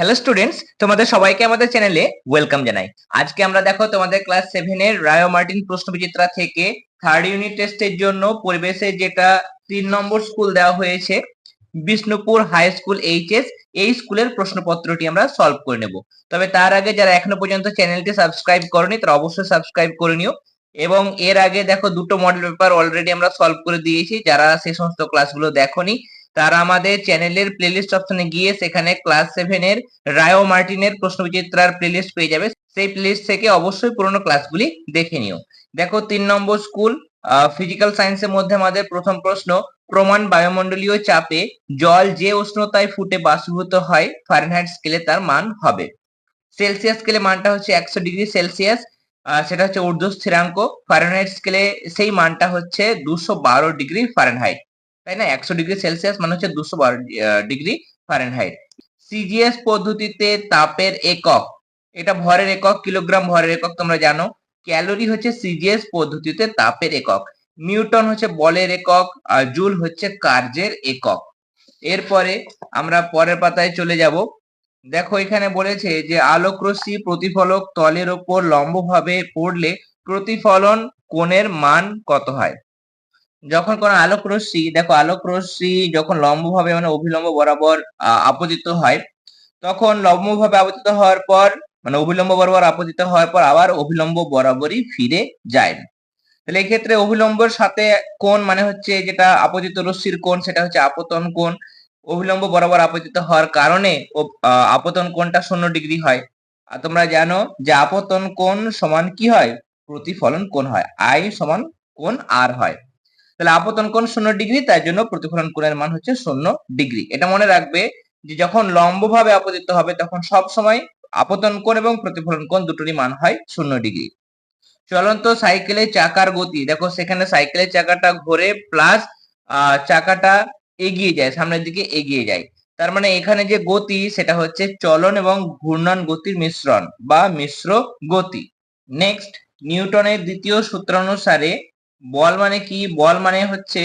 Hello students তোমাদের সবাইকে আমাদের চ্যানেলে ওয়েলকাম জানাই। আজকে আমরা দেখো তোমাদের ক্লাস সেভেনের রায়ো মার্টিন প্রশ্নবিচিত্রা থেকে থার্ড ইউনিট টেস্টের জন্য পরিবেশে যেটা তিন নম্বর স্কুল দেওয়া হয়েছে, বিষ্ণুপুর হাই স্কুল এইচএস এই স্কুলের প্রশ্নপত্রটি আমরা সলভ করে নেব। তবে তার আগে যারা এখনও পর্যন্ত চ্যানেলটি সাবস্ক্রাইব করনি, তারা অবশ্যই সাবস্ক্রাইব করে নিও। এবং এর আগে দেখো দুটো মডেল পেপার অলরেডি আমরা সলভ করে দিয়েছি, যারা সেই সমস্ত ক্লাসগুলো দেখোনি তারা আমাদের চ্যানেলের প্লেলিস্ট অপশনে গিয়ে সেখানে ক্লাস সেভেন এর রায়ো মার্টিনের প্রশ্নবিচিত্রার প্লেলিস্ট পেয়ে যাবে। সেই প্লেলিস্ট থেকে অবশ্যই পুরোনো ক্লাসগুলি দেখে নিও। দেখো, তিন নম্বর স্কুল ফিজিক্যাল সায়েন্সের মধ্যে আমাদের প্রথম প্রশ্ন, প্রমাণ বায়ুমণ্ডলীয় চাপে জল যে উষ্ণতায় ফুটে বাষ্পীভূত হয় ফারেনহাইট স্কেলে তার মান হবে। সেলসিয়াস স্কেলে মানটা হচ্ছে একশো ডিগ্রি সেলসিয়াস সেটা হচ্ছে ঊর্ধ্ব স্থিরাঙ্ক ফারেনহাইট স্কেলে সেই মানটা হচ্ছে দুশো বারো ডিগ্রি ফারেনহাইট তাই না? একশো ডিগ্রি সেলসিয়াস মানে হচ্ছে দুশো বারো ডিগ্রি ফারেনহাইট সিজিএস পদ্ধতিতে তাপের একক, এটা ভরের একক, কিলোগ্রাম ভরের একক তোমরা জানো। ক্যালোরি হচ্ছে সিজিএস পদ্ধতিতে তাপের একক। নিউটন হচ্ছে বলের একক, আর জুল হচ্ছে কার্যের একক। এরপরে আমরা পরের পাতায় চলে যাব। দেখো এখানে বলেছে যে আলোক রশ্মি প্রতিফলক তলের ওপর লম্বভাবে পড়লে প্রতিফলন কোণের মান কত হয়? যখন কোন আলোক রশ্মি, দেখো আলোক রশ্মি যখন লম্বভাবে মানে অভিলম্ব বরাবর আপতিত হয়, তখন লম্বভাবে আপতিত হওয়ার পর মানে অভিলম্ব বরাবর আপতিত হওয়ার পর আবার অভিলম্ব বরাবরই ফিরে যায়। তাহলে এক্ষেত্রে অভিলম্বর সাথে কোণ মানে হচ্ছে যেটা আপতিত রশ্মির কোণ, সেটা হচ্ছে আপতন কোণ। অভিলম্ব বরাবর আপতিত হওয়ার কারণে আপতন কোণটা শূন্য ডিগ্রি হয়। আর তোমরা জানো যে আপতন কোণ সমান কি হয়? প্রতিফলন কোণ হয়। আই সমান কোণ আর হয়। তাহলে আপতন কোণ শূন্য ডিগ্রি তার জন্য প্রতিফলন কোণের মান হচ্ছে শূন্য ডিগ্রি এটা মনে রাখবে যে যখন লম্বভাবে আপতিত হবে, তখন সব সময় আপতন কোণ এবং প্রতিফলন কোণ দুটোরই মান হয় শূন্য ডিগ্রি চলন্ত সাইকেলের চাকার গতি। দেখো সেখানে সাইকেলের চাকাটা ঘোরে প্লাস চাকাটা এগিয়ে যায়, সামনের দিকে এগিয়ে যায়। তার মানে এখানে যে গতি, সেটা হচ্ছে চলন এবং ঘূর্ণন গতির মিশ্রণ বা মিশ্র গতি। নেক্সট নিউটনের দ্বিতীয় সূত্রানুসারে বল মানে কি? বল মানে হচ্ছে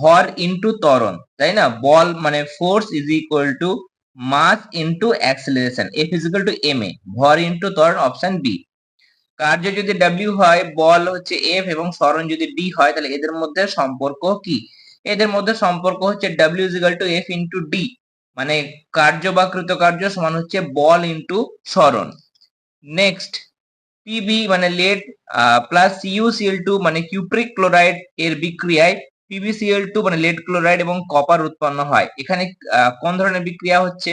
ভর ইন্টু ত্বরণ, তাই না? বল মানে force is equal to mass into acceleration F is equal to M A ভর ইন্টু ত্বরণ অপশন বি কার্য যদি ডাব্লিউ হয়, বল হচ্ছে এফ এবং সরণ যদি ডি হয়, তাহলে এদের মধ্যে সম্পর্ক কি? এদের মধ্যে সম্পর্ক হচ্ছে W is equal to F into D মানে কার্য বা কৃতকার্য সমান হচ্ছে বল ইন্টু সরণ নেক্সট পিবি মানে lead plus C U C L two মানে কিউপ্রিক ক্লোরাইড এর বিক্রিয়ায় P B C L two মানে লেড ক্লোরাইড এবং কপার উৎপন্ন হয়। এখানে কোন ধরনের বিক্রিয়া হচ্ছে?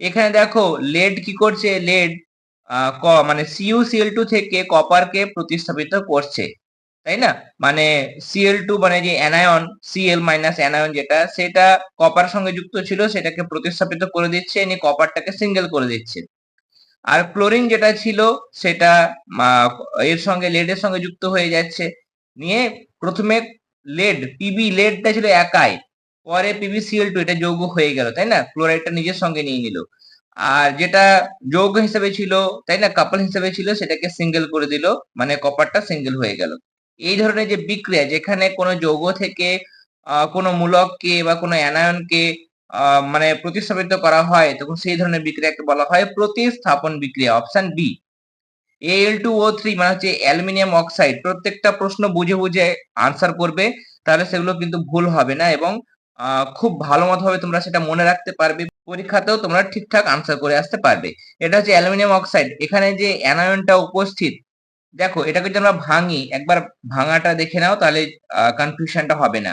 এখানে দেখো লেড কি করছে? লেড মানে সিইউসিএল টু থেকে কপারকে প্রতিস্থাপিত করছে, তাই না? মানে সিএল টু মানে যে অ্যানায়ন সিএল মাইনাস অ্যানায়ন যেটা, সেটা কপার সঙ্গে যুক্ত ছিল, সেটাকে প্রতিস্থাপিত করে দিচ্ছে এনে কপারটাকে সিঙ্গেল করে দিচ্ছে। আর ক্লোরিন যেটা ছিল, সেটা এর সঙ্গে লেডের সঙ্গে যুক্ত হয়ে যাচ্ছে। নিয়ে প্রথমে লেড পিবি লেডটা ছিল একাই। পরে পিবি সিএল টু এটা যৌগ হয়ে গেল, তাই না? ক্লোরাইডটা নিজের সঙ্গে নিয়ে নিল। আর যেটা যৌগ হিসেবে ছিল, তাই না? কাপল হিসেবে ছিল, সেটাকে সিঙ্গেল করে দিল মানে কপারটা সিঙ্গেল হয়ে গেল। এই ধরনের যে বিক্রিয়া, যেখানে কোনো যৌগ থেকে কোনো মূলককে বা কোনো অ্যানায়নকে মানে প্রতিস্থাপিত করা হয়, তখন সেই ধরনের বিক্রিয়াকে বলা হয় প্রতিস্থাপন বিক্রিয়া option B L two O three মানে হচ্ছে অ্যালুমিনিয়াম অক্সাইড, প্রত্যেকটা প্রশ্ন বুঝে বুঝে আনসার করবে, তাহলে সেগুলো কিন্তু ভুল হবে না এবং খুব ভালো মতো ভাবে তোমরা সেটা মনে রাখতে পারবে, পরীক্ষাতেও তোমরা ঠিকঠাক আনসার করে আসতে পারবে। এটা হচ্ছে অ্যালুমিনিয়াম অক্সাইড, এখানে যে অ্যানায়নটা উপস্থিত, দেখো এটাকে যদি আমরা ভাঙি, একবার ভাঙাটা দেখে নাও, তাহলে কনফিউশনটা হবে না।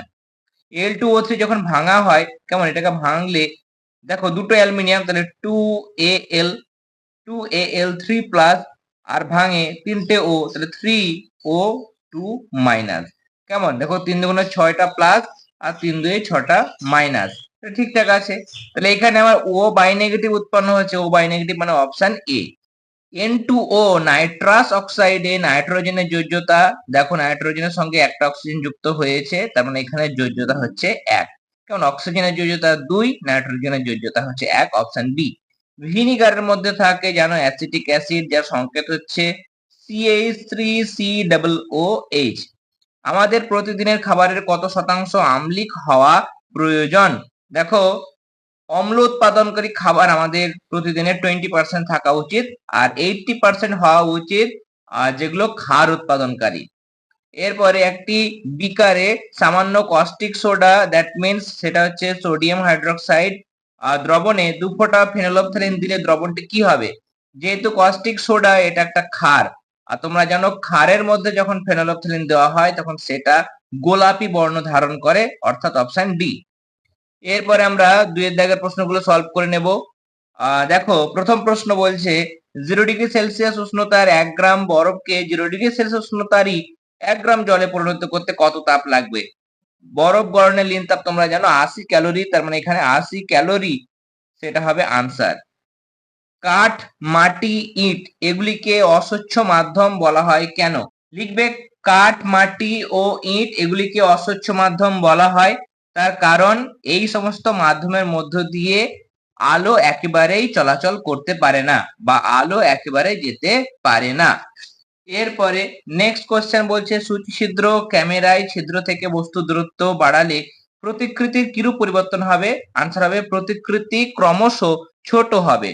এল টু ও থ্রি যখন ভাঙা হয়, কেমন? এটাকে ভাঙলে, দেখো দুটো অ্যালুমিনিয়াম, তাহলে two A L two A L three plus আর ভাঙে তিনটে ও তাহলে থ্রি ও টু মাইনাস কেমন? দেখো তিন দুগুণে ছয়টা প্লাস আর তিন দুই ছটা মাইনাস ঠিকঠাক আছে। তাহলে এখানে আমার ও বাই নেগেটিভ উৎপন্ন হচ্ছে ও বাই নেগেটিভ মানে option A N two O nitrous অক্সাইডে নাইট্রোজেনের যোজ্যতা। দেখো নাইট্রোজেনের সঙ্গে একটা অক্সিজেন যুক্ত হয়েছে, তার মানে এখানে যোজ্যতা হচ্ছে এক। কারণ অক্সিজেনের যোজ্যতা দুই নাইট্রোজেনের যোজ্যতা হচ্ছে এক অপশন বি ভিনিগারের মধ্যে থাকে, জানো অ্যাসিটিক অ্যাসিড যার সংকেত হচ্ছে C H three C double O H আমাদের প্রতিদিনের খাবারের কত শতাংশ আমলিক হওয়া প্রয়োজন? দেখো অম্ল উৎপাদনকারী খাবার আমাদের প্রতিদিনের টোয়েন্টি পার্সেন্ট থাকা উচিত আর এইটটি পার্সেন্ট হওয়া উচিত যেগুলো ক্ষার উৎপাদনকারী। এরপরে একটি বিকারে সামান্য কস্টিক সোডা দ্যাট মিনস সেটা হচ্ছে সোডিয়াম হাইড্রোক্সাইড দ্রবণে দু ফোঁটা ফেনোলফথেলিন দিলে দ্রবণটি কি হবে? যেহেতু কস্টিক সোডা এটা একটা ক্ষার, আর তোমরা জানো ক্ষারের মধ্যে যখন ফেনোলফথেলিন দেওয়া হয় তখন সেটা গোলাপি বর্ণ ধারণ করে, অর্থাৎ অপশন ডি এরপরে আমরা দুইয়ের দাগের প্রশ্নগুলো সলভ করে নেব। দেখো, প্রথম প্রশ্ন বলছে, জিরো ডিগ্রি সেলসিয়াস উষ্ণতার এক গ্রাম বরফকে জিরো ডিগ্রি সেলসিয়াস উষ্ণতারই এক গ্রাম জলে পরিণত করতে কত তাপ লাগবে? বরফ গরণের লিন তাপ তোমরা জানো, আশি ক্যালোরি, তার মানে এখানে আশি ক্যালোরি, সেটা হবে আনসার। কাঠ, মাটি, ইট, এগুলিকে অস্বচ্ছ মাধ্যম বলা হয় কেন? লিখবে, কাঠ, মাটি ও ইট, এগুলিকে অস্বচ্ছ মাধ্যম বলা হয় তার কারণ এই সমস্ত মাধ্যমের মধ্য দিয়ে আলো একেবারেই চলাচল করতে পারে না বা আলো একেবারে যেতে পারে না। এরপরে নেক্সট কোশ্চেন বলছে সূচি ছিদ্র ক্যামেরায় ছিদ্র থেকে বস্তু দূরত্ব বাড়ালে প্রতিকৃতির কিরূপ পরিবর্তন হবে? আনসার হবে, প্রতিকৃতি ক্রমশ ছোট হবে।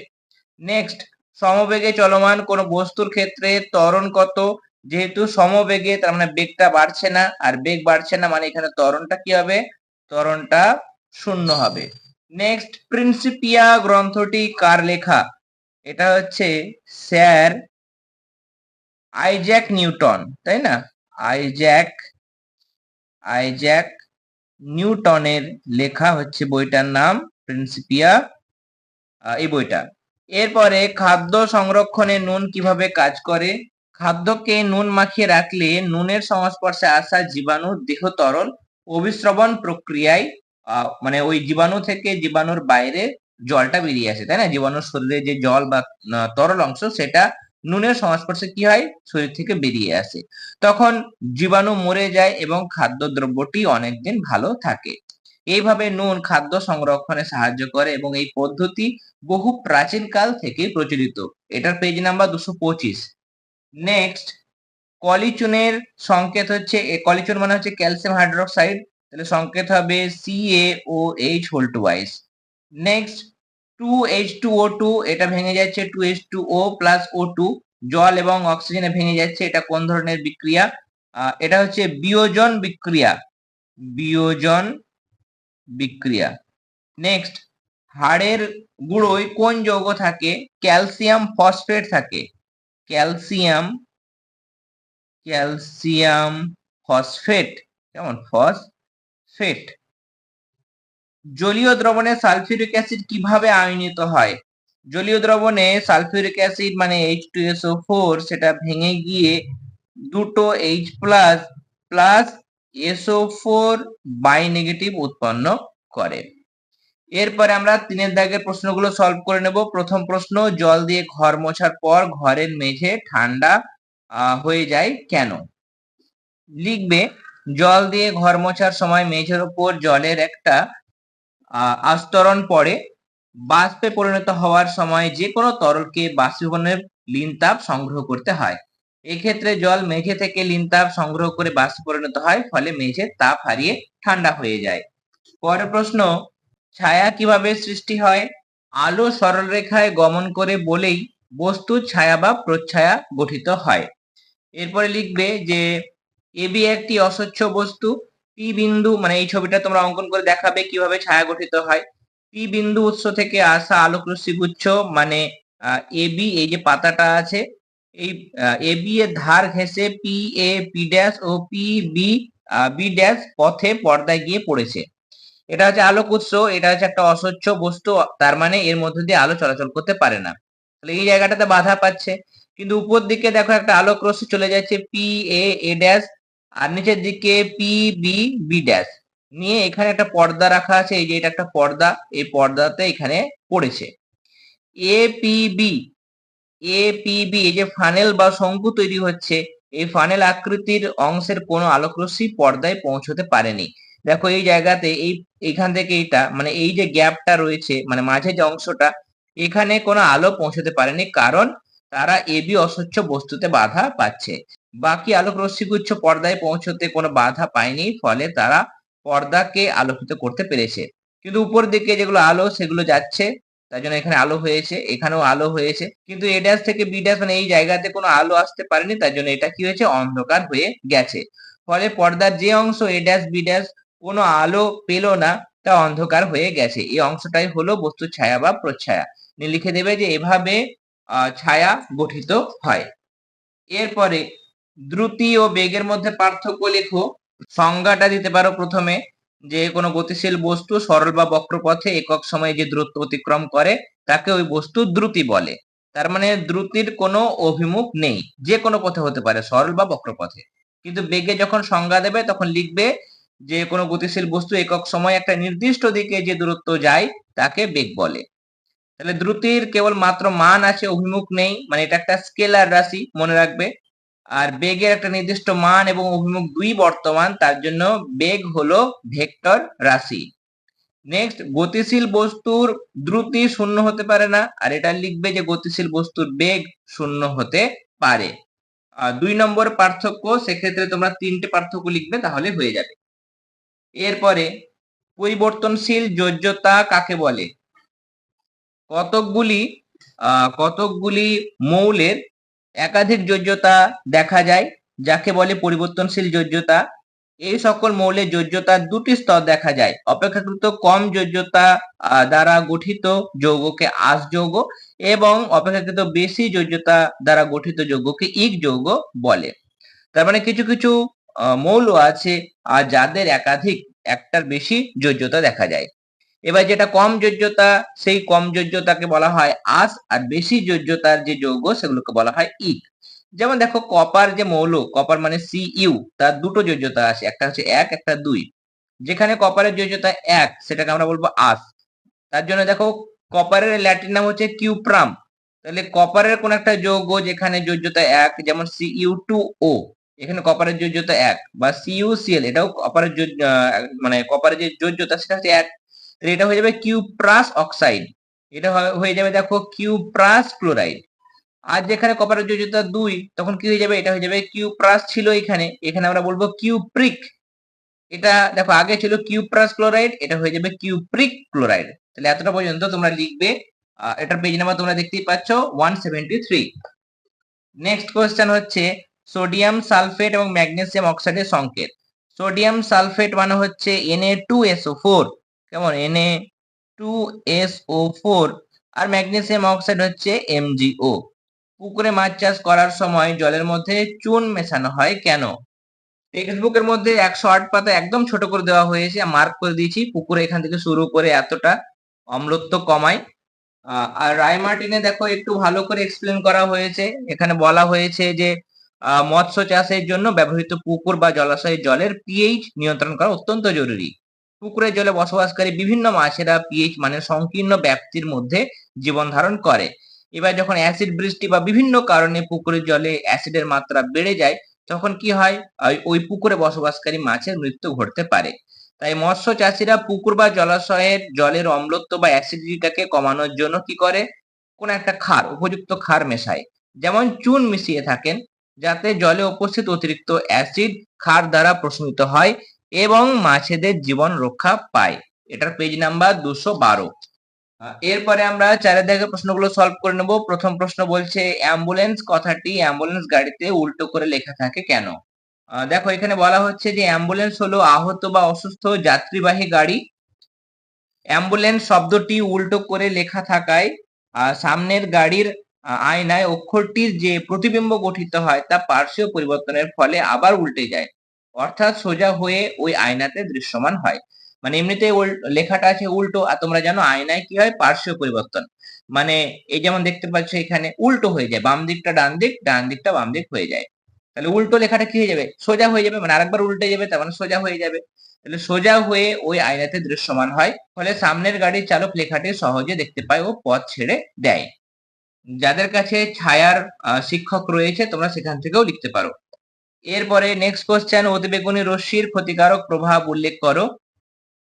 নেক্সট সমবেগে চলমান কোন বস্তুর ক্ষেত্রে ত্বরণ কত? যেহেতু সমবেগে তার মানে বেগটা বাড়ছে না, আর বেগ বাড়ছে না মানে এখানে ত্বরণটা কি হবে? ত্বরণটা শূন্য হবে। নেক্সট প্রিন্সিপিয়া গ্রন্থটি কার লেখা? এটা হচ্ছে স্যার আইজ্যাক নিউটন, তাই না? আইজ্যাক আইজ্যাক নিউটনের লেখা হচ্ছে বইটার নাম প্রিন্সিপিয়া এই বইটা। এরপরে খাদ্য সংরক্ষণে নুন কীভাবে কাজ করে? খাদ্যকে নুন মাখিয়ে রাখলে নুনের সংস্পর্শে আসা জীবাণু দেহ তরল অভিশ্রবণ প্রক্রিয়ায় মানে ওই জীবাণু থেকে জীবাণুর বাইরে জলটা বেরিয়ে আসে, তাই না? জীবাণুর শরীরে যে জল বা তরল অংশ, সেটা নুনের সংস্পর্শে কি হয়? শরীর থেকে বেরিয়ে আসে। তখন জীবাণু মরে যায় এবং খাদ্য দ্রব্যটি অনেকদিন ভালো থাকে। এইভাবে নুন খাদ্য সংরক্ষণে সাহায্য করে এবং এই পদ্ধতি বহু প্রাচীন কাল থেকে প্রচলিত। এটার পেজ নাম্বার দুশো পঁচিশ। নেক্সট কলিচুনের সংকেত হচ্ছে কলিচুন মানে হচ্ছে ক্যালসিয়াম হাইড্রোক্সাইড, তাহলে সংকেত হবে C A O H whole wise next, two H two O two, এটা ভেঙে যাচ্ছে two H two O plus O two জল এবং অক্সিজেনে ভেঙে যাচ্ছে, এটা কোন ধরনের বিক্রিয়া? এটা হচ্ছে বিয়োজন বিক্রিয়া। বিয়োজন বিক্রিয়া। নেক্সট, হাড়ের গুঁড়োয় কোন যৌগ থাকে? ক্যালসিয়াম ফসফেট থাকে। ক্যালসিয়াম ক্যালসিয়াম ফসফেট কেমন? ফসফেট জলীয় দ্রবণে সালফিউরিক অ্যাসিড কীভাবে আয়নিত হয়? জলীয় দ্রবণে সালফিউরিক অ্যাসিড মানে H two S O four সেটা ভেঙে গিয়ে দুটো H plus plus S O four by negative উৎপন্ন করে। এরপরে আমরা তিনের দাগের প্রশ্নগুলো সলভ করে নেব। প্রথম প্রশ্ন, জল দিয়ে ঘর মোছার পর ঘরের মেঝে ঠান্ডা হয়ে যায় কেন? লিখবে, জল দিয়ে ঘর মোছার সময় মেঝের উপর জলের একটা আস্তরণ পড়ে। বাষ্পে পরিণত হওয়ার সময় যে কোনো তরলকে বাষ্পীভবনের লিন তাপ সংগ্রহ করতে হয়। এক্ষেত্রে জল মেঝে থেকে লিন তাপ সংগ্রহ করে বাষ্পে পরিণত হয়, ফলে মেঝের তাপ হারিয়ে ঠান্ডা হয়ে যায়। পরের প্রশ্ন, ছায়া কীভাবে সৃষ্টি হয়? আলো সরলরেখায় গমন করে বলেই বস্তুর ছায়া বা প্রচ্ছায়া গঠিত হয়। এরপরে লিখবে যে এবি একটি অস্বচ্ছ বস্তু। পি বিন্দু মানে এই ছবিটা তোমরা অঙ্কন করে দেখাবে কীভাবে ছায়া গঠিত হয়। পি বিন্দু উৎস থেকে আসা আলোক রশ্মি গুচ্ছ মানে এবি এই যে পাতাটা আছে, এই এবি এর ধার ঘেঁষে P A P dash O P B B dash পথে পর্দায় গিয়ে পড়েছে। এটা হচ্ছে আলোক উৎস, এটা হচ্ছে একটা অস্বচ্ছ বস্তু, তার মানে এর মধ্যে দিয়ে আলো চলাচল করতে পারে না। তাহলে এই জায়গাটাতে বাধা পাচ্ছে। কিন্তু উপর দিকে দেখো একটা আলোক রশ্মি চলে যাচ্ছে পি এ এ ড্যাশ আর নিচের দিকে পি বি বি ড্যাশ নিয়ে এখানে একটা পর্দা রাখা আছে, এই যে এটা একটা পর্দা, এই পর্দাতে এখানে পড়েছে। A P B A P B এই যে ফানেল বা শঙ্কু তৈরি হচ্ছে, এই ফানেল আকৃতির অংশের কোনো আলোক রশ্মি পর্দায় পৌঁছতে পারেনি। দেখো এই জায়গাতে, এই, এখান থেকে এইটা মানে এই যে গ্যাপটা রয়েছে মানে মাঝে যে অংশটা, এখানে কোনো আলো পৌঁছতে পারেনি। কারণ তারা এবি অস্বচ্ছ বস্তুতে বাধা পাচ্ছে। বাকি আলোক রশ্মিগুচ্ছ পর্দায় পৌঁছতে কোনো বাধা পায়নি, ফলে তারা পর্দাকে আলোকিত করতে পেরেছে। কিন্তু উপর দিকে যেগুলো আলো, সেগুলো যাচ্ছে, তার জন্য এখানে আলো হয়েছে, এখানেও আলো হয়েছে। কিন্তু এ ড্যাশ থেকে বি ড্যাশ মানে এই জায়গাতে কোনো আলো আসতে পারেনি, তার জন্য এটা কি হয়েছে? অন্ধকার হয়ে গেছে। ফলে পর্দার যে অংশ এ ড্যাশ বি ড্যাশ কোনো আলো পেল না, তা অন্ধকার হয়ে গেছে। এই অংশটাই হলো বস্তুর ছায়া বা প্রচ্ছায়া। লিখে দেবে যে এভাবে ছায়া গঠিত হয়। এরপরে দ্রুতি ও বেগের মধ্যে পার্থক্য লেখো। সংজ্ঞাটা দিতে পারো প্রথমে যে কোনো গতিশীল বস্তু সরল বা বক্রপথে একক সময়ে যে দ্রুত অতিক্রম করে, তাকে ওই বস্তু দ্রুতি বলে। তার মানে দ্রুতির কোনো অভিমুখ নেই। যে কোনো পথে হতে পারে, সরল বা বক্রপথে। কিন্তু বেগে যখন সংজ্ঞা দেবে, তখন লিখবে যে কোনো গতিশীল বস্তু একক সময় একটা নির্দিষ্ট দিকে যে দূরত্ব যায়, তাকে বেগ বলে। তাহলে দ্রুতির কেবল মাত্র মান আছে, অভিমুখ নেই মানে এটা একটা স্কেলার রাশি, মনে রাখবে। আর বেগের একটা নির্দিষ্ট মান এবং অভিমুখ দুই বর্তমান, তার জন্য বেগ হলো ভেক্টর রাশি। নেক্সট গতিশীল বস্তুর দ্রুতি শূন্য হতে পারে না, আর এটা লিখবে যে গতিশীল বস্তুর বেগ শূন্য হতে পারে। আর দুই নম্বর পার্থক্য, সেক্ষেত্রে তোমরা তিনটে পার্থক্য লিখবে, তাহলে হয়ে যাবে। এরপরে, পরিবর্তনশীল যোজ্যতা কাকে বলে? কতকগুলি কতকগুলি মৌলের একাধিক যোজ্যতা দেখা যায়, যাকে বলে পরিবর্তনশীল যোজ্যতা। এই সকল মৌলের যোজ্যতার দুটি স্তর দেখা যায়। অপেক্ষাকৃত কম যোজ্যতা দ্বারা গঠিত যৌগকে আস যৌগ এবং অপেক্ষাকৃত বেশি যোজ্যতা দ্বারা গঠিত যৌগকে ইক যৌগ বলে। তার মানে কিছু কিছু মৌল আছে, আর যাদের একাধিক, একটার বেশি যোজ্যতা দেখা যায়। এবার যেটা কম যোজ্যতা, সেই কম যোজ্যতাকে বলা হয় আস, আর বেশি যোজ্যতার যে যৌগ, সেগুলোকে বলা হয় ইক। যেমন দেখো, কপার যে মৌল, কপার মানে সি ইউ, তার দুটো যোজ্যতা আছে একটা হচ্ছে এক, একটা দুই। যেখানে কপারের যোজ্যতা এক, সেটাকে আমরা বলব আস। তার জন্য দেখো, কপারের ল্যাটিন নাম হচ্ছে কিউপ্রাম। তাহলে কপারের কোন একটা যৌগ যেখানে যোজ্যতা এক, যেমন সি ইউ টু ও, এখানে কপারের যোজ্যতা এক, বা সিইউসিএল এটাও কপারের মানে কপারের যে যোজ্যতা, সেটা হচ্ছে এক। এটা হয়ে যাবে কিউপ্রাস অক্সাইড এটা হয়ে যাবে দেখো কিউপ্রাস ক্লোরাইড আর যেখানে কপারের যোজ্যতা দুই, তখন কি হয়ে যাবে? এটা হয়ে যাবে কিউপ্রাস ছিল এখানে। এখানে আমরা বলব কিউপ্রিক এটা দেখো, আগে ছিল কিউপ্রাস ক্লোরাইড এটা হয়ে যাবে কিউপ্রিক ক্লোরাইড তাহলে এতটা পর্যন্ত তোমরা লিখবে। এটার পেজ নাম্বার তোমরা দেখতেই পাচ্ছ one seventy three next question হচ্ছে সোডিয়াম সালফেট এবং ম্যাগনেসিয়াম অক্সাইডের সংকেত। সোডিয়াম সালফেট মানে হচ্ছে এনএ টু এসও ফোর কেমন? Na two S O four আর ম্যাগনেসিয়াম অক্সাইড হচ্ছে এমজিও পুকুরে মাছ চাষ করার সময় জলের মধ্যে চুন মেশানো হয়। কেন? টেক্সট বুকের মধ্যে একশো আট পাতা একদম ছোট করে দেওয়া হয়েছে মার্ক করে দিয়েছি। পুকুরে এখান থেকে শুরু করে এতটা অম্লত্ব কমায়। আর রায় মার্টিনে দেখো একটু ভালো করে এক্সপ্লেন করা হয়েছে। এখানে বলা হয়েছে যে মৎস্য চাষের জন্য ব্যবহৃত পুকুর বা জলাশয়ের জলের পিএইচ নিয়ন্ত্রণ করা অত্যন্ত জরুরি। পুকুরের জলে বসবাসকারী বিভিন্ন মাছেরা পিএইচ মানে সংকীর্ণ ব্যাপ্তির মধ্যে জীবন ধারণ করে। এবার যখন অ্যাসিড বৃষ্টি বা বিভিন্ন কারণে পুকুরের জলে অ্যাসিডের মাত্রা বেড়ে যায়, তখন কি হয়? ওই পুকুরে বসবাসকারী মাছের মৃত্যু ঘটতে পারে। তাই মৎস্য চাষিরা পুকুর বা জলাশয়ের জলের অম্লত্ব বা অ্যাসিডিটিটাকে কমানোর জন্য কি করে? কোন একটা ক্ষার উপযুক্ত ক্ষার মেশায়। যেমন চুন মিশিয়ে থাকেন, যাতে জলে উপস্থিত অতিরিক্ত অ্যাসিড ক্ষার দ্বারা প্রশমিত হয়। এবং মাছেদের জীবন রক্ষা পায়। এটার পেজ নাম্বার দুশো বারো। এরপরে আমরা চারের প্রশ্নগুলো সলভ করে নেব। প্রথম প্রশ্ন বলছে অ্যাম্বুলেন্স কথাটি অ্যাম্বুলেন্স গাড়িতে উল্টো করে লেখা থাকে কেন? দেখো, এখানে বলা হচ্ছে যে অ্যাম্বুলেন্স হলো আহত বা অসুস্থ যাত্রীবাহী গাড়ি। অ্যাম্বুলেন্স শব্দটি উল্টো করে লেখা থাকায় সামনের গাড়ির আয়নায় অক্ষরটির যে প্রতিবিম্ব গঠিত হয় তা পার্শ্বীয় পরিবর্তনের ফলে আবার উল্টে যায়। অর্থাৎ সোজা হয়ে ওই আয়নাতে দৃশ্যমান হয়। মানে এমনিতে লেখাটা আছে উল্টো, আর তোমরা জানো আয়নায় কি হয়? পার্শ্ব পরিবর্তন। মানে এই যেমন দেখতে পাচ্ছ এখানে উল্টো হয়ে যায়, বাম দিকটা ডান দিক, ডান দিকটা বাম দিক হয়ে যায়। তাহলে উল্টো লেখাটা কি হয়ে যাবে? সোজা হয়ে যাবে মানে আরেকবার উল্টে যাবে, তার মানে সোজা হয়ে যাবে। তাহলে সোজা হয়ে ওই আয়নাতে দৃশ্যমান হয়, ফলে সামনের গাড়ির চালক লেখাটি সহজে দেখতে পায় ও পথ ছেড়ে দেয়। যাদের কাছে ছায়ার শিক্ষক রয়েছে, তোমরা সেখান থেকেও লিখতে পারো। এরপরে নেক্সট কোশ্চেন অতিবেগুনি রশ্মির ক্ষতিকারক প্রভাব উল্লেখ করো।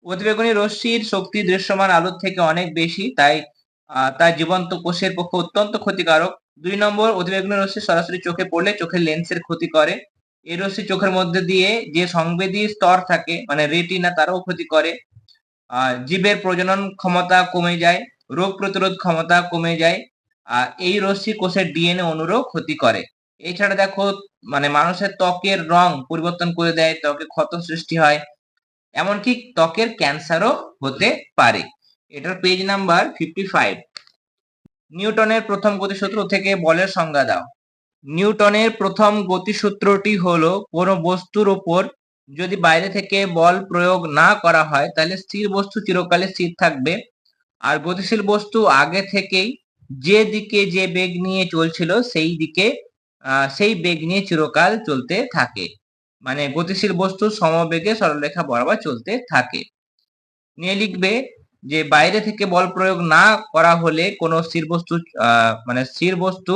অতিবেগুনি রশ্মির শক্তি দৃশ্যমান আলোর থেকে অনেক বেশি, তাই তা জীবন্ত কোষের পক্ষে অত্যন্ত ক্ষতিকারক। দুই নম্বর, অতিবেগুনি রশ্মি সরাসরি চোখে পড়লে চোখের লেন্সের ক্ষতি করে। এই রশ্মি চোখের মধ্যে দিয়ে যে সংবেদী স্তর থাকে মানে রেটিনা তারও ক্ষতি করে। জীবের প্রজনন ক্ষমতা কমে যায়, রোগ প্রতিরোধ ক্ষমতা কমে যায়, আর এই রশ্মি কোষের ডিএনএ অনুরও ক্ষতি করে। এছাড়া দেখো মানে মানুষের ত্বকের রং পরিবর্তন করে দেয় ত্বকে ক্ষত সৃষ্টি হয়। এমনকি ত্বকের ক্যান্সারও হতে পারে। এটার পেজ নাম্বার ফিফটি ফাইভ নিউটনের প্রথম গতিসূত্র থেকে বলের সংজ্ঞা দাও। নিউটনের প্রথম গতিসূত্রটি হলো, কোনো বস্তুর ওপর যদি বাইরে থেকে বল প্রয়োগ না করা হয়, তাহলে স্থির বস্তু চিরকালে স্থির থাকবে। আর গতিশীল বস্তু আগে থেকেই যে দিকে যে বেগ নিয়ে চলছিল, সেই দিকে সেই বেগ নিয়ে চিরকাল চলতে থাকে। মানে গতিশীল বস্তু সমবেগে সরলরেখা বরাবর চলতে থাকে। নিয়ে লিখবে যে, বাইরে থেকে বল প্রয়োগ না করা হলে কোনো স্থির বস্তু মানে স্থির বস্তু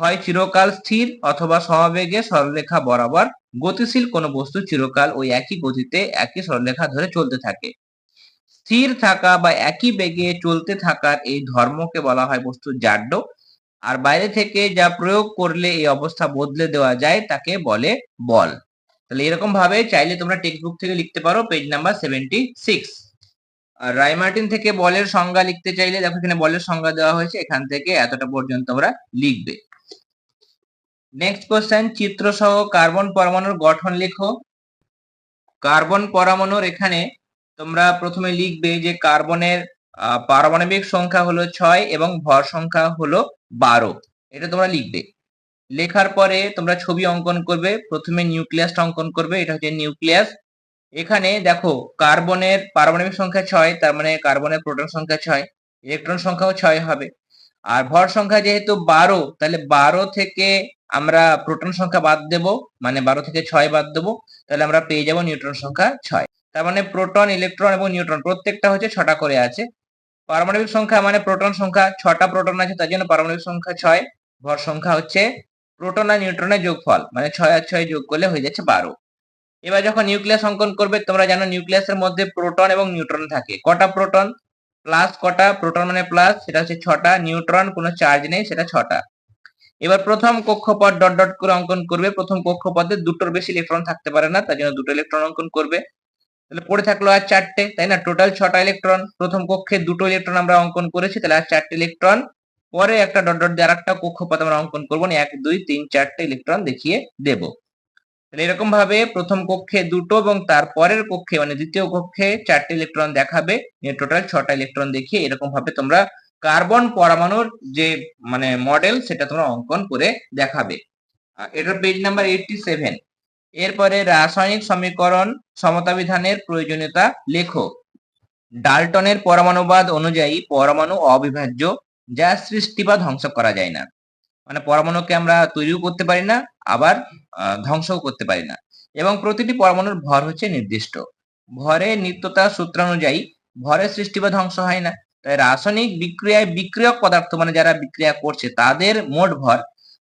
হয় চিরকাল স্থির অথবা সমবেগে সরলরেখা বরাবর গতিশীল কোনো বস্তু চিরকাল ওই একই গতিতে একই সরলরেখা ধরে চলতে থাকে। স্থির থাকা বা একই বেগে চলতে থাকার এই ধর্মকে বলা হয় বস্তুর জাড্য। আর বাইরে থেকে যা প্রয়োগ করলে এই অবস্থা বদলে দেওয়া যায় তাকে বলে বল। তাহলে এরকম ভাবে চাইলে তোমরা টেক্সট বুক থেকে লিখতে পারো পেজ নাম্বার সেভেন্টি সিক্স আর রাইমার্টিন থেকে বলের সংজ্ঞা লিখতে চাইলে দেখো এখানে বলের সংজ্ঞা দেওয়া হয়েছে, এখান থেকে এতটা পর্যন্ত তোমরা লিখবে। নেক্সট কোশ্চেন চিত্র সহ কার্বন পরমাণুর গঠন লেখো। কার্বন পরমাণুর এখানে তোমরা প্রথমে লিখবে যে কার্বনের পারমাণবিক সংখ্যা হলো ছয় এবং ভর সংখ্যা হলো বারো। এটা তোমরা লিখবে। লেখার পরে তোমরা ছবি অঙ্কন করবে, প্রথমে নিউক্লিয়াসটা অঙ্কন করবে, এটা হচ্ছে নিউক্লিয়াস। এখানে দেখো, কার্বনের পারমাণবিক সংখ্যা ছয়, তার মানে কার্বনের প্রোটন সংখ্যা ছয়, ইলেকট্রন সংখ্যাও ছয় হবে। আর ভর সংখ্যা যেহেতু বারো, তাহলে বারো থেকে আমরা প্রোটন সংখ্যা বাদ দেব মানে বারো থেকে ছয় বাদ দেবো, তাহলে আমরা পেয়ে যাব নিউট্রন সংখ্যা ছয়। তার মানে প্রোটন, ইলেকট্রন এবং নিউট্রন, প্রত্যেকটা হচ্ছে ছটা করে আছে। পারমাণবিক সংখ্যা মানে প্রোটন সংখ্যা, ছটা প্রোটন আছে, তার জন্য পারমাণবিক সংখ্যা ছয়, ভর সংখ্যা হচ্ছে প্রোটন আর নিউট্রনের যোগফল মানে ছয় আর ছয় যোগ করলে হয়ে যাচ্ছে বারো। এবার যখন নিউক্লিয়াস অঙ্কন করবে, তোমরা জানো নিউক্লিয়াসের মধ্যে প্রোটন এবং নিউট্রন থাকে। কটা প্রোটন? প্লাস কটা, প্রোটন মানে প্লাস, সেটা হচ্ছে ছটা, নিউট্রন কোনো চার্জ নেই, সেটা ছটা। এবার প্রথম কক্ষপথ ডট ডট করে অঙ্কন করবে, প্রথম কক্ষপথে দুটোর বেশি ইলেকট্রন থাকতে পারে না, তার জন্য দুটো ইলেকট্রন অঙ্কন করবে। তাহলে পড়ে থাকল আর চারটে, তাই না? টোটাল ছটা ইলেকট্রন প্রথম কক্ষে দুটো ইলেকট্রন আমরা অঙ্কন করেছি, তাহলে আর চারটে ইলেকট্রন পরে একটা ডট ডট দিয়ে আরেকটা কক্ষপথ আমরা অঙ্কন করব এক, দুই, তিন, চারটে ইলেকট্রন দেখিয়ে দেব। তাহলে এরকম ভাবে প্রথম কক্ষে দুটো এবং তার পরের কক্ষে মানে দ্বিতীয় কক্ষে চারটে ইলেকট্রন দেখাবে টোটাল ছটা ইলেকট্রন দেখিয়ে এরকম ভাবে তোমরা কার্বন পরমাণুর যে মানে মডেল সেটা তোমরা অঙ্কন করে দেখাবে। এটার পেজ নাম্বার এইটটি সেভেন এরপরে রাসায়নিক সমীকরণ সমতাবিধানের প্রয়োজনীয়তা লেখো। ডাল্টনের পরমাণুবাদ অনুযায়ী পরমাণু অবিভাজ্য, যা সৃষ্টি বা ধ্বংস করা যায় না। মানে পরমাণুকে আমরা তৈরিও করতে পারি না, আবার ধ্বংসও করতে পারি না। এবং প্রতিটি পরমাণুর ভর হচ্ছে নির্দিষ্ট। ভরের নিত্যতা সূত্র অনুযায়ী ভরের সৃষ্টি বা ধ্বংস হয় না। তাই রাসায়নিক বিক্রিয়ায় বিক্রিয়ক পদার্থ মানে যারা বিক্রিয়া করছে, তাদের মোট ভর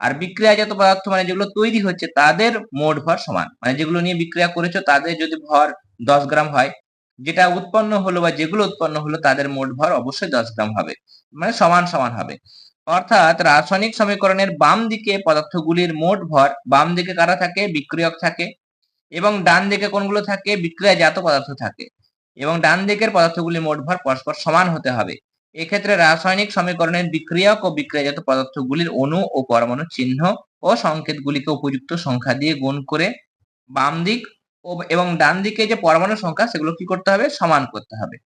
আর বিক্রিয়াজাত পদার্থ মানে যেগুলো তৈরি হচ্ছে তাদের মোট ভর সমান। মানে যেগুলো নিয়ে বিক্রিয়া করেছ তাদের যদি ভর দশ গ্রাম হয়, যেটা উৎপন্ন হলো বা যেগুলো উৎপন্ন হলো তাদের মোট ভর অবশ্যই দশ গ্রাম হবে। মানে সমান সমান হবে। অর্থাৎ রাসায়নিক সমীকরণের বাম দিকে পদার্থগুলির মোট ভর, বাম দিকে কারা থাকে? বিক্রিয়ক থাকে। এবং ডান দিকে কোনগুলো থাকে? বিক্রিয়াজাত পদার্থ থাকে। এবং ডান দিকের পদার্থগুলির মোট ভর পরস্পর সমান হতে হবে। এক্ষেত্রে রাসায়নিক সমীকরণের বিক্রিয়ক ও বিক্রিয়াজাত পদার্থগুলির অণু ও পরমাণু চিহ্ন ও সংকেতগুলিকে উপযুক্ত সংখ্যা দিয়ে গুণ করে বাম দিক এবং ডান দিকে যে পরমাণু সংখ্যা, সেগুলো কি করতে হবে? সমান করতে হবে।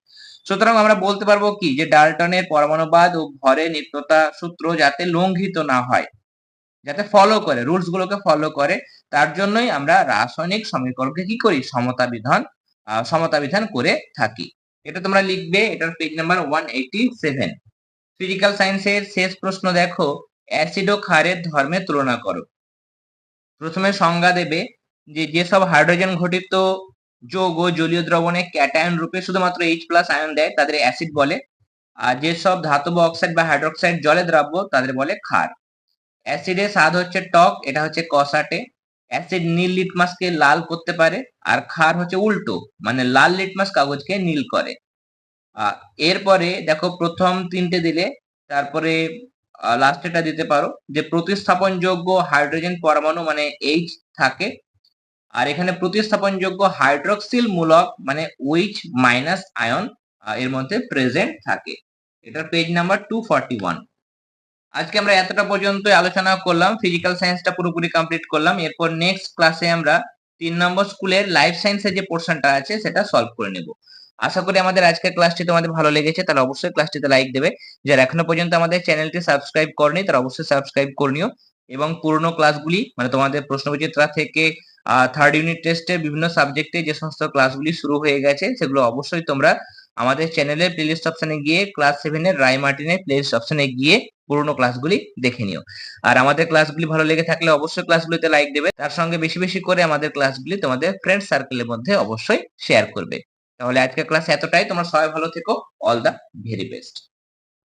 সুতরাং আমরা বলতে পারব কি? যে ডাল্টনের পরমাণুবাদ ও ভরের নিত্যতা সূত্র যাতে লঙ্ঘিত না হয়, যাতে ফলো করে রুলস গুলোকে ফলো করে, তার জন্যই আমরা রাসায়নিক সমীকরণকে কি করি? সমতা বিধান সমতা বিধান করে থাকি। এটা তোমরা লিখবে, এটার page number one eighty seven physical সায়েন্সের শেষ প্রশ্ন দেখো অ্যাসিড ও ক্ষারের ধর্মের তুলনা করো। প্রথমে সংজ্ঞা দেবে যে যেসব হাইড্রোজেন ঘটিত যৌগ জলীয় দ্রবণে ক্যাটায়ন রূপে শুধুমাত্র এইচ প্লাস আয়ন দেয়, তাদের অ্যাসিড বলে। আর যেসব ধাতব অক্সাইড বা হাইড্রোক্সাইড জলে দ্রাব্য, তাদের বলে ক্ষার। অ্যাসিডের স্বাদ হচ্ছে টক, এটা হচ্ছে কষাটে অ্যাসিড নীল লিটমাসকে লাল করতে পারে, আর ক্ষার হচ্ছে উল্টো মানে লাল লিটমাস কাগজকে নীল করে। এরপরে দেখো প্রথম তিনটে দিলে, তারপরে লাস্টেটা দিতে পারো, যে প্রতিস্থাপনযোগ্য হাইড্রোজেন পরমাণু মানে এইচ থাকে, আর এখানে প্রতিস্থাপনযোগ্য হাইড্রক্সিল মূলক মানে উইচ মাইনাস আয়ন এর মধ্যে প্রেজেন্ট থাকে। এটার page number two forty one আজকে আমরা এতটা পর্যন্ত আলোচনা করলাম ফিজিক্যাল সায়েন্সটা পুরোপুরি কমপ্লিট করলাম। এরপর নেক্সট ক্লাসে আমরা তিন নম্বর স্কুলের লাইফ সায়েন্সের যে পোর্শনটা আছে, সেটা সলভ করে নেব। আশা করি আমাদের আজকের ক্লাসটি তোমাদের ভালো লেগেছে, তাহলে অবশ্যই ক্লাসটিতে লাইক দেবে। যারা এখনও পর্যন্ত আমাদের চ্যানেলটি সাবস্ক্রাইব করনি, তারা অবশ্যই সাবস্ক্রাইব করে নিও। এবং পুরনো ক্লাসগুলি মানে তোমাদের প্রশ্নবিচিত্রা থেকে থার্ড ইউনিট টেস্টের বিভিন্ন সাবজেক্টে যে সমস্ত ক্লাসগুলি শুরু হয়ে গেছে, সেগুলো অবশ্যই তোমরা আমাদের চ্যানেলের প্লেলিস্ট অপশনে গিয়ে ক্লাস সেভেনের রায় মার্টিনের প্লেলিস্ট অপশনে গিয়ে পুরোনো ক্লাসগুলি দেখে নিও। আর আমাদের ক্লাসগুলি ভালো লেগে থাকলে অবশ্যই ক্লাসগুলিতে লাইক দেবে। তার সঙ্গে বেশি বেশি করে আমাদের ক্লাসগুলি তোমাদের ফ্রেন্ড সার্কেলের মধ্যে অবশ্যই শেয়ার করবে। তাহলে আজকের ক্লাস এতটাই। তোমরা সবাই ভালো থেকো। All the very best